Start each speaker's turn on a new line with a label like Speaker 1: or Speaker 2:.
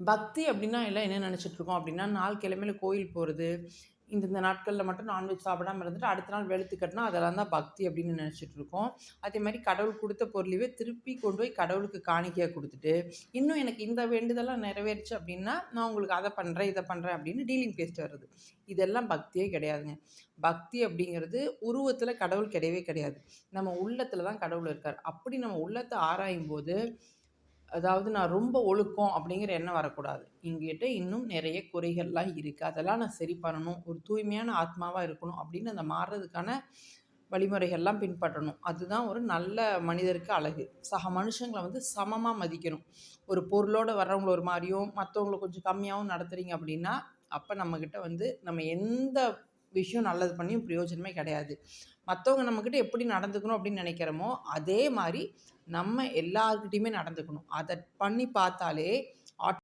Speaker 1: பக்தி அப்படின்னா எல்லாம் என்ன நினச்சிட்ருக்கோம் அப்படின்னா நாள் கிழமையில கோயில் போகிறது இந்த இந்த நாட்களில் மட்டும் நான்வெஜ் சாப்பிடாம இருந்துட்டு அடுத்த நாள் வெளுத்து கட்டினா அதெல்லாம் தான் பக்தி அப்படின்னு நினச்சிட்டு இருக்கோம். அதே மாதிரி கடவுள் கொடுத்த பொருளையே திருப்பி கொண்டு போய் கடவுளுக்கு காணிக்கையாக கொடுத்துட்டு இன்னும் எனக்கு இந்த வேண்டுதெல்லாம் நிறைவேறுச்சு அப்படின்னா நான் உங்களுக்கு அதை பண்ணுறேன் இதை பண்ணுறேன் அப்படின்னு டீலிங் பேசிட்டு வருது இதெல்லாம் பக்தியே கிடையாதுங்க. பக்தி அப்படிங்கிறது உருவத்தில் கடவுள் கிடையவே கிடையாது. நம்ம உள்ளத்தில் தான் கடவுள் இருக்கார். அப்படி நம்ம உள்ளத்தை ஆராயும் போது அதாவது நான் ரொம்ப ஒழுக்கம் அப்படிங்கிற எண்ணம் வரக்கூடாது. எங்கிட்ட இன்னும் நிறைய குறைகள்லாம் இருக்குது அதெல்லாம் நான் சரி பண்ணணும். ஒரு தூய்மையான ஆத்மாவாக இருக்கணும் அப்படின்னு அந்த மாறுறதுக்கான வழிமுறைகள்லாம் பின்பற்றணும். அதுதான் ஒரு நல்ல மனிதருக்கு அழகு. சக மனுஷங்களை வந்து சமமாக மதிக்கணும். ஒரு பொருளோடு வர்றவங்கள ஒரு மாதிரியும் மற்றவங்கள கொஞ்சம் கம்மியாகவும் நடத்துகிறீங்க அப்படின்னா அப்போ நம்மக்கிட்ட வந்து நம்ம எந்த விஷயம் நல்லது பண்ணியும் பிரயோஜனமே கிடையாது. மற்றவங்க நம்மக்கிட்ட எப்படி நடந்துக்கணும் அப்படின்னு நினைக்கிறோமோ அதே மாதிரி நம்ம எல்லாருக்கிட்டேயுமே நடந்துக்கணும். அதை பண்ணி பார்த்தாலே